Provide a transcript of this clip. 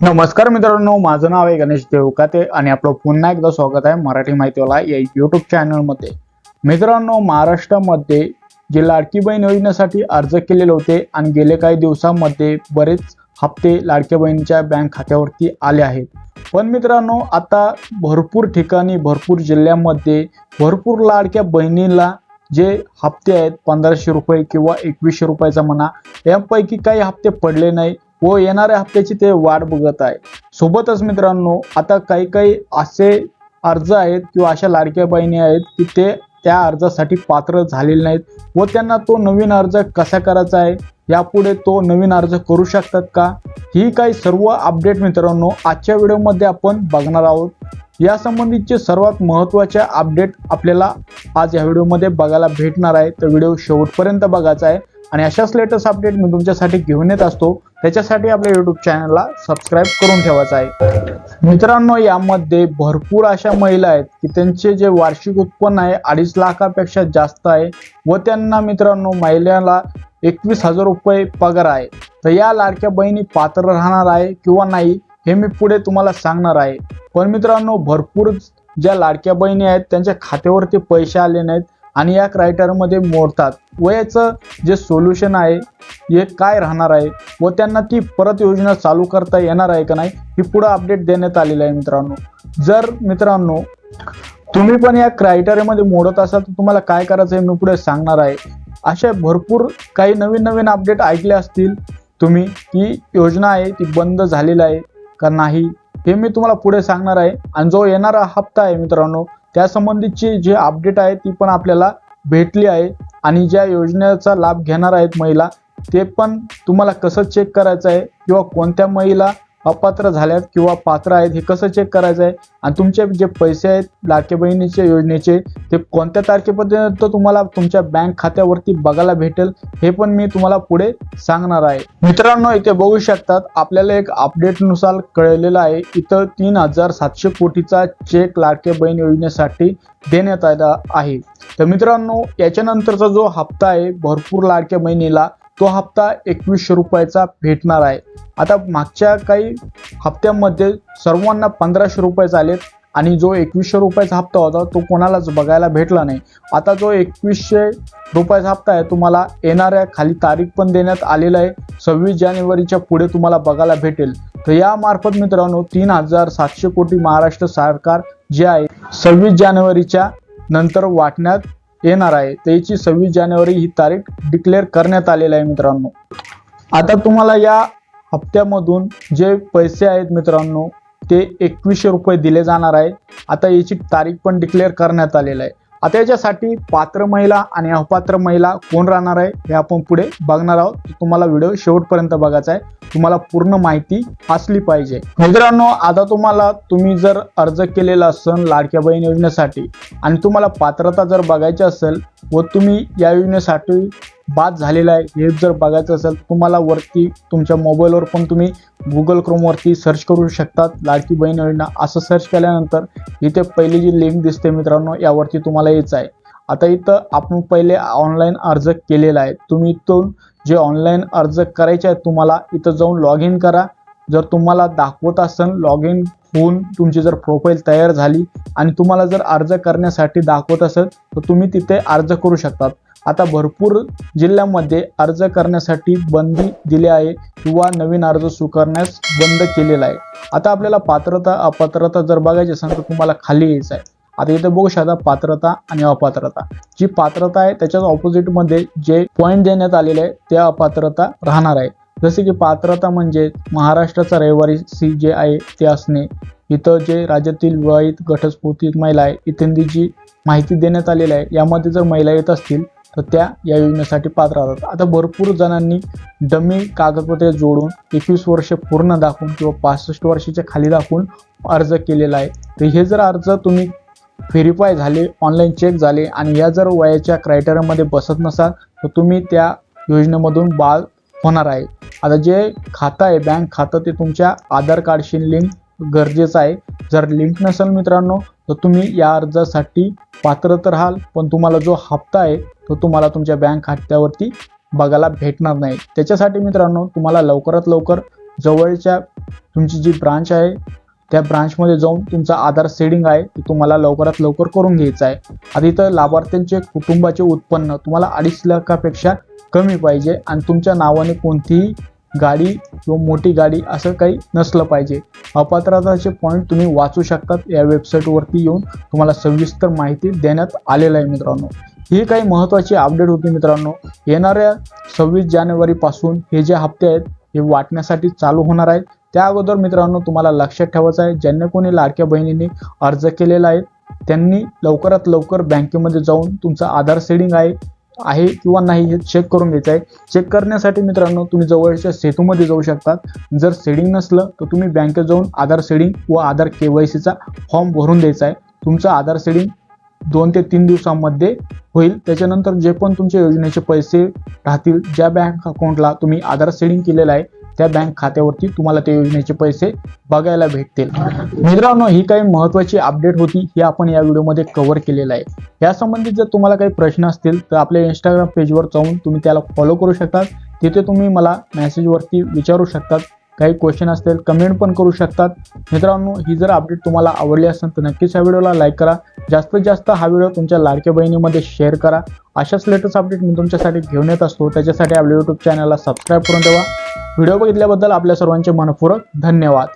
नमस्कार मित्रांनो माझं नाव आहे गणेश देवकाते आणि आपलं पुन्हा एकदा स्वागत आहे मराठी माहितीवाला या यूट्यूब चॅनलमध्ये मित्रांनो महाराष्ट्रामध्ये जे लाडकी बहीण योजनेसाठी अर्ज केलेले होते आणि गेले काही दिवसांमध्ये बरेच हप्ते लाडक्या बहिणीच्या बँक खात्यावरती आले आहेत. पण मित्रांनो आता भरपूर ठिकाणी भरपूर जिल्ह्यामध्ये भरपूर लाडक्या बहिणीला जे हप्ते आहेत पंधराशे रुपये किंवा एकवीसशे रुपयाचा म्हणा यापैकी काही हप्ते पडले नाही. व येणाऱ्या हप्त्याची ते वाट बघत आहे. सोबतच मित्रांनो आता काही काही असे अर्ज आहेत किंवा अशा लाडक्या बहिणी आहेत की ते त्या अर्जासाठी पात्र झालेले नाहीत व त्यांना तो नवीन अर्ज कसा करायचा आहे यापुढे तो नवीन अर्ज करू शकतात का? ही काही सर्व अपडेट मित्रांनो आजच्या व्हिडिओमध्ये आपण बघणार आहोत. यासंबंधीचे सर्वात महत्त्वाचे अपडेट आपल्याला आज या व्हिडिओमध्ये बघायला भेटणार आहे. तर व्हिडिओ शेवटपर्यंत बघायचा आहे. आणि अशाच लेटेस्ट अपडेट मी तुमच्यासाठी घेऊन येत असतो. त्याच्यासाठी आपल्या युट्यूब चॅनलला सबस्क्राईब करून ठेवायचं आहे. मित्रांनो यामध्ये भरपूर अशा महिला आहेत की त्यांचे जे वार्षिक उत्पन्न आहे अडीच लाखापेक्षा जास्त आहे व त्यांना मित्रांनो महिलाला एकवीस हजार रुपये पगार आहे. तर या लाडक्या बहिणी पात्र राहणार आहे किंवा नाही हे मी पुढे तुम्हाला सांगणार आहे. पण मित्रांनो भरपूर ज्या लाडक्या बहिणी आहेत त्यांच्या खात्यावरती पैसे आले नाहीत आणि या क्रायटेरियामध्ये मोडतात व याचं जे सोल्युशन आहे हे काय राहणार आहे व त्यांना ती परत योजना चालू करता येणार आहे का नाही ही पुढं अपडेट देण्यात आलेलं आहे मित्रांनो. जर मित्रांनो तुम्ही पण या क्रायटेरियामध्ये मोडत असाल तर तुम्हाला काय करायचं आहे मी पुढे सांगणार आहे. अशा भरपूर काही नवीन नवीन अपडेट ऐकले असतील तुम्ही ती योजना आहे ती बंद झालेली आहे का नाही हे मी तुम्हाला पुढे सांगणार आहे. आणि जो येणारा हप्ता आहे मित्रांनो त्या संबंधीची जी अपडेट आहे ती पण आपल्याला भेटली आहे. आणि ज्या योजनेचा लाभ घेणार आहेत महिला ते पण तुम्हाला कसं चेक करायचं आहे? किंवा कोणत्या महिला अपात्र झाल्यात किंवा पात्र आहेत हे कसं चेक करायचं आहे? आणि तुमचे जे पैसे आहेत लाडक्या बहिणीच्या योजनेचे ते कोणत्या तारखेपर्यंत तुम्हाला तुमच्या बँक खात्यावरती बघायला भेटेल हे पण मी तुम्हाला पुढे सांगणार आहे. मित्रांनो इथे बघू शकतात आपल्याला एक अपडेटनुसार कळलेलं आहे. इथं तीन हजार सातशे कोटीचा चेक लाडक्या बहीण योजनेसाठी देण्यात आला आहे. तर मित्रांनो याच्यानंतरचा जो हप्ता आहे भरपूर लाडक्या बहिणीला तो हप्ता एकवीसशे रुपयाचा भेटणार आहे. आता मागच्या काही हप्त्यामध्ये सर्वांना पंधराशे रुपये आलेत आणि जो एकवीसशे रुपयाचा हप्ता होता तो कोणालाच बघायला भेटला नाही. आता जो एकवीसशे रुपयाचा हप्ता आहे तुम्हाला येणाऱ्या खाली तारीख पण देण्यात आलेला आहे. सव्वीस जानेवारीच्या पुढे तुम्हाला बघायला भेटेल. तर यामार्फत मित्रांनो तीन हजार सातशे कोटी महाराष्ट्र सरकार जे आहे सव्वीस जानेवारीच्या नंतर वाटण्यात येणार आहे. त्याची सव्वीस जानेवारी ही तारीख डिक्लेअर करण्यात आलेली आहे मित्रांनो. आता तुम्हाला या हप्त्यामधून जे पैसे आहेत मित्रांनो ते एकवीसशे रुपये दिले जाणार आहे. आता याची तारीख पण डिक्लेअर करण्यात आलेलं आहे. आता याच्यासाठी पात्र महिला आणि अपात्र महिला कोण राहणार आहे हे आपण पुढे बघणार आहोत. तुम्हाला व्हिडिओ शेवटपर्यंत बघायचा आहे. तुम्हाला पूर्ण माहिती असली पाहिजे. मित्रांनो आता तुम्हाला तुम्ही जर अर्ज केलेला असेल लाडक्या बहीण योजनेसाठी आणि तुम्हाला पात्रता जर बघायची असेल व तुम्ही या योजनेसाठी बाद झालेला आहे. हे जर बघायचं असेल तुम्हाला वरती तुमच्या मोबाईलवर पण तुम्ही गुगल क्रोमवरती सर्च करू शकतात. लाडकी बहीण योजना असं सर्च केल्यानंतर इथे पहिली जी लिंक दिसते मित्रांनो यावरती तुम्हाला यायचं आहे. आता इथं आपण पहिले ऑनलाईन अर्ज केलेला आहे. तुम्ही इथून जे ऑनलाईन अर्ज करायचे आहेत तुम्हाला इथं जाऊन लॉग इन करा. जर तुम्हाला दाखवत असेल लॉग इन होऊन तुमची जर प्रोफाईल तयार झाली आणि तुम्हाला जर अर्ज करण्यासाठी दाखवत असेल तर तुम्ही तिथे अर्ज करू शकतात. आता भरपूर जिल्ह्यामध्ये अर्ज करण्यासाठी बंदी दिली आहे किंवा नवीन अर्ज स्वीकारण्यास बंद केलेला आहे. आता आपल्याला पात्रता अपात्रता जर बघायची असेल तर तुम्हाला खाली यायचं आहे. आता इथे बघू शकता पात्रता आणि अपात्रता. जी पात्रता आहे त्याच्याच ऑपोजिटमध्ये जे पॉईंट देण्यात आलेले आहे त्या अपात्रता राहणार आहे. जसे की पात्रता म्हणजे महाराष्ट्राचा रविवारी सी जे आहे ते असणे. इथं जे राज्यातील विवाहित घटस्फोटित महिला आहे इत्यादी जी माहिती देण्यात आलेली आहे यामध्ये जर महिला येत असतील तर त्या या योजनेसाठी पात्र राहतात. आता भरपूर जणांनी डमी कागदपत्रे जोडून एकवीस वर्ष पूर्ण दाखवून किंवा पासष्ट वर्षाच्या खाली दाखवून अर्ज केलेला आहे. तर हे जर अर्ज तुम्ही व्हेरीफाय झाले ऑनलाईन चेक झाले आणि या जर वयाच्या क्रायटेरियामध्ये बसत नसाल तर तुम्ही त्या योजनेमधून बाळ होणार आहे. आता जे खातं आहे बँक खातं ते तुमच्या आधार कार्डशी लिंक गरजेचं आहे. जर लिंक नसेल मित्रांनो तर तुम्ही या अर्जासाठी पात्र तर राहाल पण तुम्हाला जो हप्ता आहे तो तुम्हाला तुमच्या बँक खात्यावरती बघायला भेटणार नाही. त्याच्यासाठी मित्रांनो तुम्हाला लवकरात लवकर जवळच्या तुमची जी ब्रांच आहे त्या ब्रांचमध्ये जाऊन तुमचा आधार सेडिंग आहे ते तुम्हाला लवकरात लवकर करून घ्यायचं आहे. आता इथं लाभार्थ्यांचे कुटुंबाचे उत्पन्न तुम्हाला अडीच लाखापेक्षा कमी पाहिजे आणि तुमच्या नावाने कोणतीही गाडी किंवा मोठी गाडी असं काही नसलं पाहिजे. अपात्रताचे पॉईंट तुम्ही वाचू शकतात. या वेबसाईटवरती येऊन तुम्हाला सविस्तर माहिती देण्यात आलेलं आहे मित्रांनो. ही काही महत्त्वाची अपडेट होती मित्रांनो. येणाऱ्या सव्वीस जानेवारीपासून हे जे हप्ते आहेत हे वाटण्यासाठी चालू होणार आहेत. त्या अगोदर मित्रांनो तुम्हाला लक्षात ठेवायचं आहे ज्यांनी कोणी लाडक्या बहिणींनी अर्ज केलेला आहे त्यांनी लवकरात लवकर बँकेमध्ये जाऊन तुमचं आधार सेडिंग आहे. आहे किंवा नाही हे चेक करून घ्यायचं आहे. चेक करण्यासाठी मित्रांनो तुम्ही जवळच्या सेतूमध्ये जाऊ शकतात जर सेडिंग नसलं तर तुम्ही बँकेत जाऊन आधार सेडिंग व आधार के वाय सीचा फॉर्म भरून द्यायचा आहे. तुमचं आधार सेडिंग दोन ते तीन दिवसांमध्ये होईल. त्याच्यानंतर जे पण तुमच्या योजनेचे पैसे राहतील ज्या बँक अकाउंटला तुम्ही आधार सेडिंग केलेलं आहे त्या बँक खात्यावरती तुम्हाला त्या योजनेचे पैसे बघायला भेटतील. मित्रांनो ही काही महत्त्वाची अपडेट होती ही आपण या व्हिडिओमध्ये कव्हर केलेलं आहे. या संबंधित जर तुम्हाला काही प्रश्न असतील तर आपल्या इंस्टाग्राम पेजवर जाऊन तुम्ही त्याला फॉलो करू शकतात. तिथे तुम्ही मला मेसेजवरती विचारू शकतात. काही क्वेश्चन असतील कमेंट पण करू शकतात. मित्रांनो ही जर अपडेट तुम्हाला आवडली असेल तर नक्कीच या व्हिडिओला लाईक करा. जास्तीत जास्त हा व्हिडिओ तुमच्या लाडक्या बहिणीमध्ये शेअर करा. अशाच लेटेस्ट अपडेट मी तुमच्यासाठी घेऊन येत असतो. त्याच्यासाठी आपल्या यूट्यूब चॅनलला सबस्क्राईब करून ठेवा. व्हिडिओ बघितल्याबद्दल आपल्या सर्वांचे मनपूर्वक धन्यवाद.